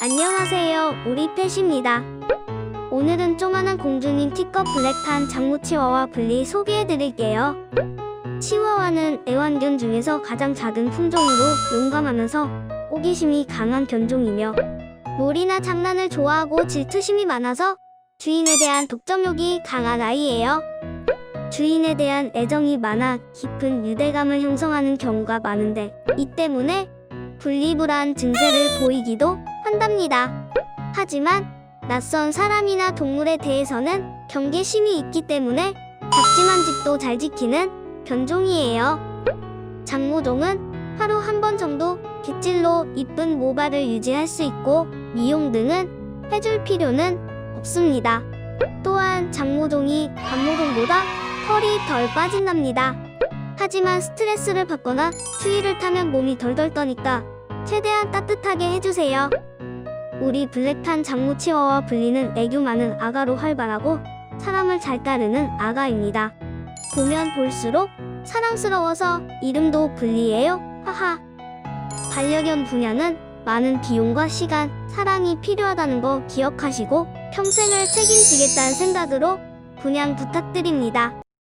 안녕하세요. 우리 펫입니다. 오늘은 쪼만한 공주님 티컵 블랙탄 장무 치와와 분리 소개해드릴게요. 치와와는 애완견 중에서 가장 작은 품종으로 용감하면서 호기심이 강한 견종이며 놀이나 장난을 좋아하고 질투심이 많아서 주인에 대한 독점욕이 강한 아이예요. 주인에 대한 애정이 많아 깊은 유대감을 형성하는 경우가 많은데 이 때문에 분리불안 증세를 보이기도 한답니다. 하지만 낯선 사람이나 동물에 대해서는 경계심이 있기 때문에 작지만 집도 잘 지키는 견종이에요. 장모종은 하루 한 번 정도 빗질로 이쁜 모발을 유지할 수 있고 미용 등은 해줄 필요는 없습니다. 또한 장모종이 감모종보다 털이 덜 빠진답니다. 하지만 스트레스를 받거나 추위를 타면 몸이 덜덜 떠니까 최대한 따뜻하게 해주세요. 우리 블랙탄 장무치와와 불리는 애교 많은 아가로 활발하고 사람을 잘 따르는 아가입니다. 보면 볼수록 사랑스러워서 이름도 불리예요. 하하. 반려견 분야는 많은 비용과 시간, 사랑이 필요하다는 거 기억하시고 평생을 책임지겠다는 생각으로 분양 부탁드립니다.